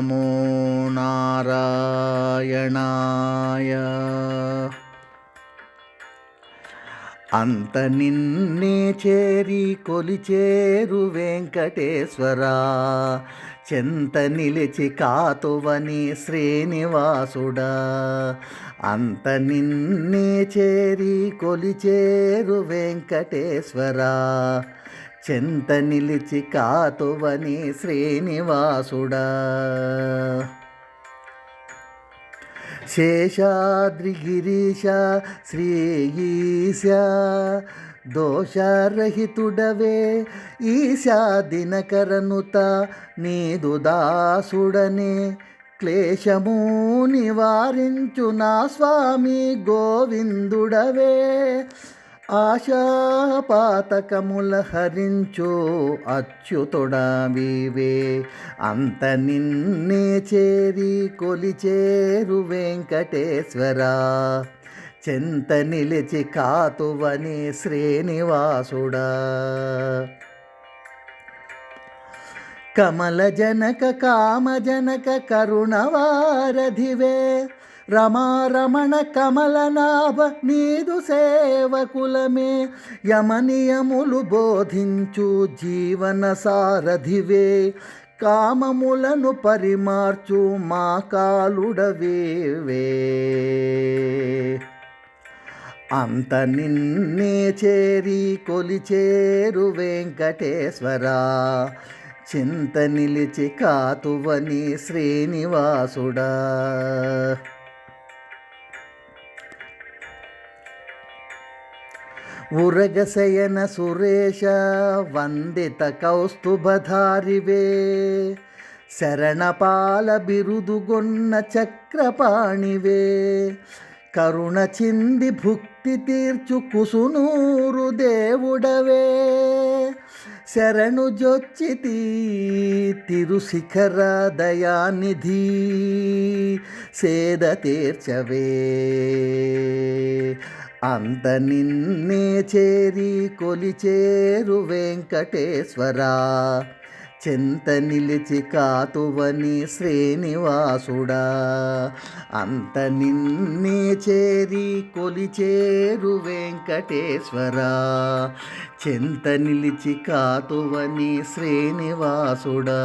నమో నారాయణాయ అంత నిన్నే చేరి కొలిచేరు వెంకటేశ్వర చెంత నిలిచి కాతువని శ్రీనివాసుడా అంత నిన్నే చేరి కొలిచేరు వెంకటేశ్వరా. చెంత నిలిచి కాతువని శ్రీనివాసుడా. శేషాద్రిగిరీశ శ్రీఈశ దోషరహితుడవే. ఈశా దినకరనుత నీదు దాసుడనే. క్లేశము నివారించు నా స్వామి గోవిందుడవే. ఆశాపాతకముల హరించు అచ్యుతుడవివే అంత నిన్నే చేరి కొలిచేరు వెంకటేశ్వరా. చెంత నిలిచి కాతువని శ్రీనివాసుడా. కమల జనక కామజనక కరుణవారధివే. రమారమణ కమలనాభ నీదు సేవకులమే. యమనియములు బోధించు జీవన సారథివే కామములను పరిమార్చు మా కాలుడవేవే అంత నిన్నే చేరి కొలిచేరు వెంకటేశ్వరా. చింత నిలిచి కాతువని శ్రీనివాసుడా. ఉరగశయన సురేష వందిత కౌస్తుభధారివే. శరణపాల బిరుదుగొన్న చక్రపాణివే. కరుణ చింది భుక్తి తీర్చు కుసునూరు దేవుడవే. శరణు జొచ్చితి తిరుశిఖర దయానిధి సేద తీర్చవే. అంత నిన్నే చేరి కొలిచేరు వెంకటేశ్వరా. చింత నిలిచి కాతువని శ్రీనివాసుడా. అంత నిన్నే చేరి కొలిచేరు వెంకటేశ్వరా. చెంత నిలిచి కాతువని శ్రీనివాసుడా.